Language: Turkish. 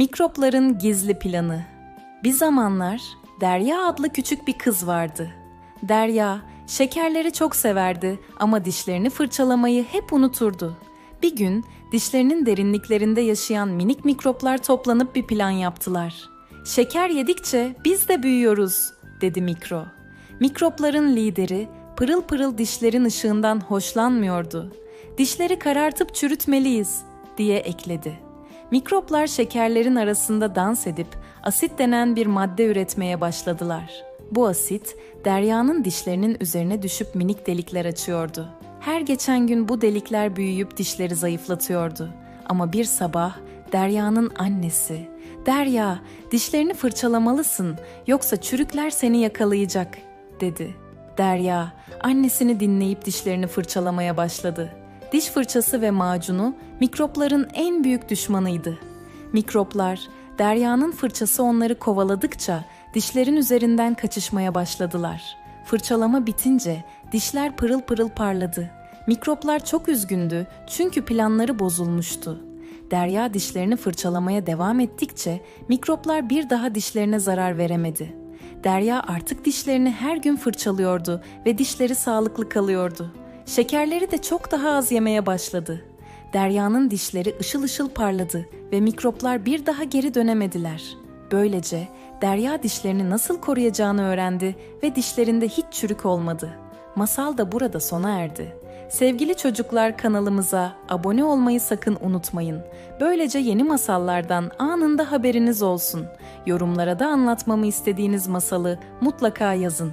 Mikropların gizli planı. Bir zamanlar Derya adlı küçük bir kız vardı. Derya şekerleri çok severdi ama dişlerini fırçalamayı hep unuturdu. Bir gün dişlerinin derinliklerinde yaşayan minik mikroplar toplanıp bir plan yaptılar. Şeker yedikçe biz de büyüyoruz, dedi mikro. Mikropların lideri pırıl pırıl dişlerin ışığından hoşlanmıyordu. Dişleri karartıp çürütmeliyiz, diye ekledi. Mikroplar şekerlerin arasında dans edip asit denen bir madde üretmeye başladılar. Bu asit Derya'nın dişlerinin üzerine düşüp minik delikler açıyordu. Her geçen gün bu delikler büyüyüp dişleri zayıflatıyordu. Ama bir sabah Derya'nın annesi, "Derya, dişlerini fırçalamalısın yoksa çürükler seni yakalayacak." dedi. Derya annesini dinleyip dişlerini fırçalamaya başladı. Diş fırçası ve macunu mikropların en büyük düşmanıydı. Mikroplar Derya'nın fırçası onları kovaladıkça dişlerin üzerinden kaçışmaya başladılar. Fırçalama bitince dişler pırıl pırıl parladı. Mikroplar çok üzgündü çünkü planları bozulmuştu. Derya dişlerini fırçalamaya devam ettikçe mikroplar bir daha dişlerine zarar veremedi. Derya artık dişlerini her gün fırçalıyordu ve dişleri sağlıklı kalıyordu. Şekerleri de çok daha az yemeye başladı. Derya'nın dişleri ışıl ışıl parladı ve mikroplar bir daha geri dönemediler. Böylece Derya dişlerini nasıl koruyacağını öğrendi ve dişlerinde hiç çürük olmadı. Masal da burada sona erdi. Sevgili çocuklar kanalımıza abone olmayı sakın unutmayın. Böylece yeni masallardan anında haberiniz olsun. Yorumlara da anlatmamı istediğiniz masalı mutlaka yazın.